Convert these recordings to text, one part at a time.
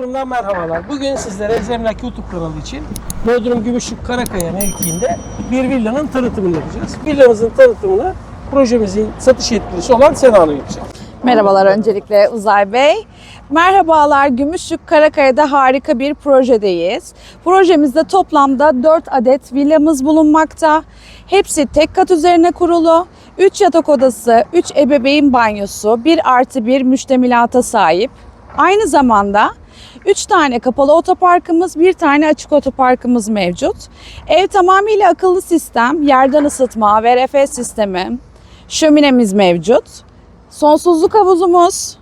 Bodrum'dan merhabalar. Bugün sizlere Zemlak YouTube kanalı için Bodrum Gümüşlük Karakaya mevkiinde bir villanın tanıtımını yapacağız. Villamızın tanıtımını projemizin satış yetkilisi olan Sena Hanım yapacak. Merhabalar öncelikle Uzay Bey. Merhabalar Gümüşlük Karakaya'da harika bir projedeyiz. Projemizde toplamda 4 adet villamız bulunmakta. Hepsi tek kat üzerine kurulu. 3 yatak odası, 3 ebeveyn banyosu, 1 artı 1 müştemilata sahip. Aynı zamanda 3 tane kapalı otoparkımız, 1 tane açık otoparkımız mevcut. Ev tamamıyla akıllı sistem, yerden ısıtma, VRF sistemi, şöminemiz mevcut. Sonsuzluk havuzumuz,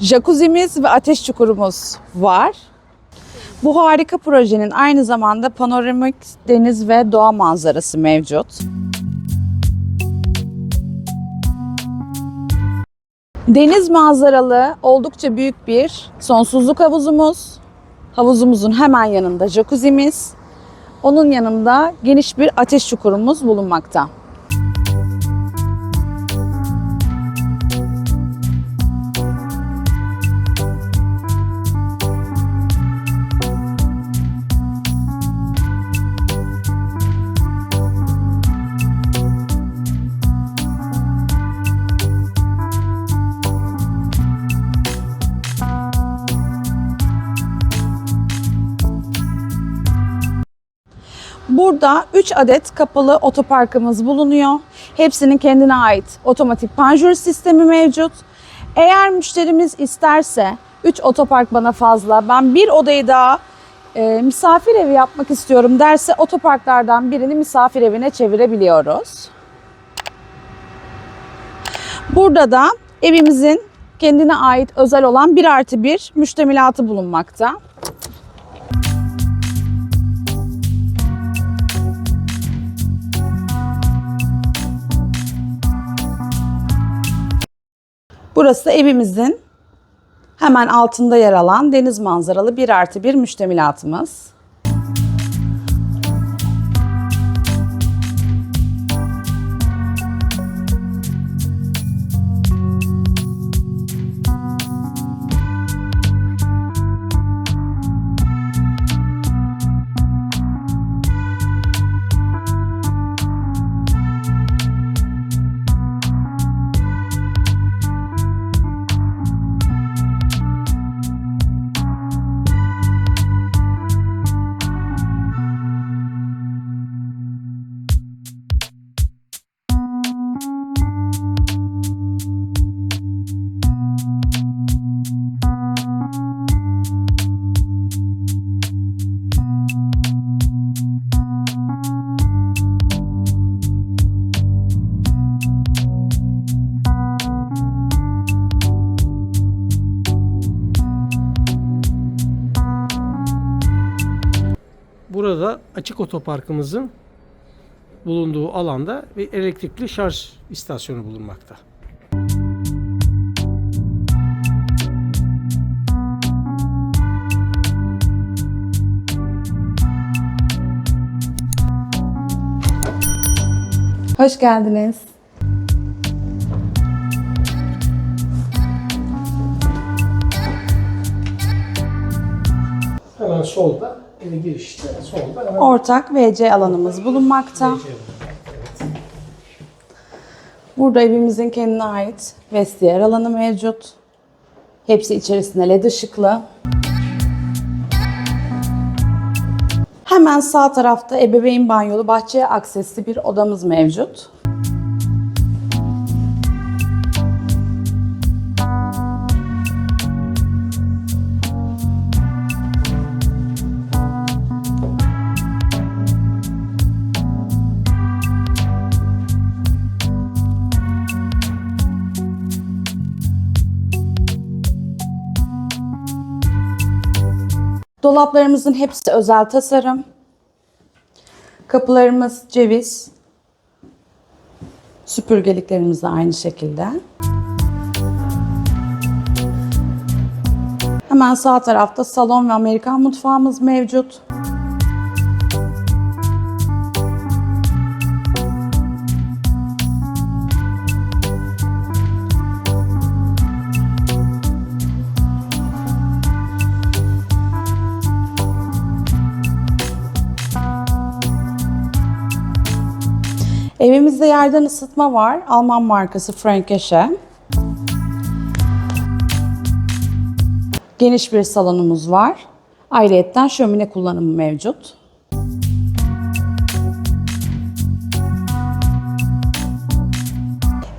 jacuzzi'miz ve ateş çukurumuz var. Bu harika projenin aynı zamanda panoramik deniz ve doğa manzarası mevcut. Deniz manzaralı oldukça büyük bir sonsuzluk havuzumuz. Havuzumuzun hemen yanında jacuzzi'miz. Onun yanında geniş bir ateş çukurumuz bulunmakta. Burada 3 adet kapalı otoparkımız bulunuyor. Hepsinin kendine ait otomatik panjur sistemi mevcut. Eğer müşterimiz isterse 3 otopark bana fazla, ben bir odayı daha e, misafir evi yapmak istiyorum derse otoparklardan birini misafir evine çevirebiliyoruz. Burada da evimizin kendine ait özel olan 1 artı 1 müştemilatı bulunmakta. Burası evimizin hemen altında yer alan deniz manzaralı 1 artı 1 müştemilatımız. Açık otoparkımızın bulunduğu alanda bir elektrikli şarj istasyonu bulunmakta. Hoş geldiniz. Hemen solda girişte solda hemen Ortak WC alanımız bulunmakta. Burada evimizin kendine ait vestiyer alanı mevcut. Hepsi içerisinde led ışıklı. Hemen sağ tarafta ebeveyn banyolu bahçeye aksesli bir odamız mevcut. Dolaplarımızın hepsi özel tasarım. Kapılarımız ceviz. Süpürgeliklerimiz de aynı şekilde. Hemen sağ tarafta salon ve Amerikan mutfağımız mevcut. Evimizde yerden ısıtma var. Alman markası Frankesche. Geniş bir salonumuz var. Ayrıyetten şömine kullanımı mevcut.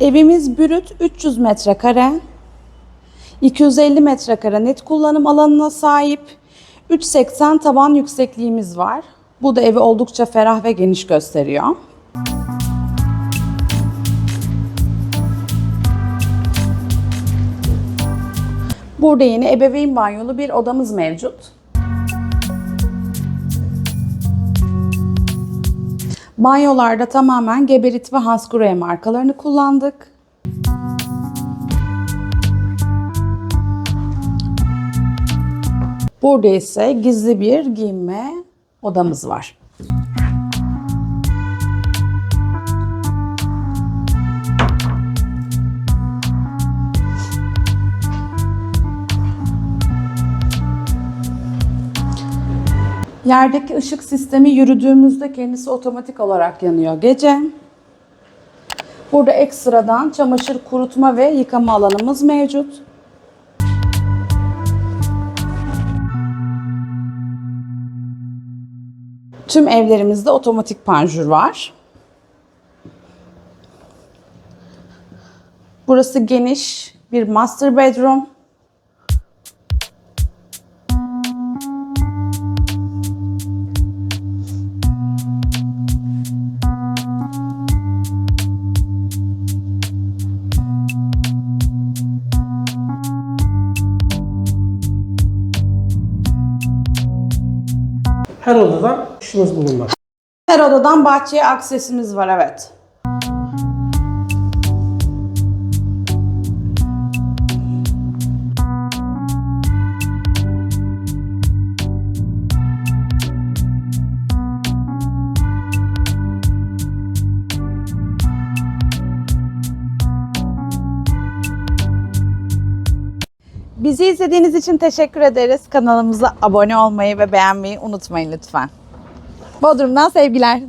Evimiz bürüt 300 metrekare. 250 metrekare net kullanım alanına sahip. 3.80 taban yüksekliğimiz var. Bu da evi oldukça ferah ve geniş gösteriyor. Burada yine ebeveyn banyolu bir odamız mevcut. Banyolarda tamamen Geberit ve Hansgrohe markalarını kullandık. Burada ise gizli bir giyinme odamız var. Yerdeki ışık sistemi yürüdüğümüzde kendisi otomatik olarak yanıyor gece. Burada ekstradan çamaşır kurutma ve yıkama alanımız mevcut. Tüm evlerimizde otomatik panjur var. Burası geniş bir master bedroom. Her odadan duşumuz bulunmakta. Her odadan bahçeye aksesimiz var evet. Bizi izlediğiniz için teşekkür ederiz. Kanalımıza abone olmayı ve beğenmeyi unutmayın lütfen. Bodrum'dan sevgiler.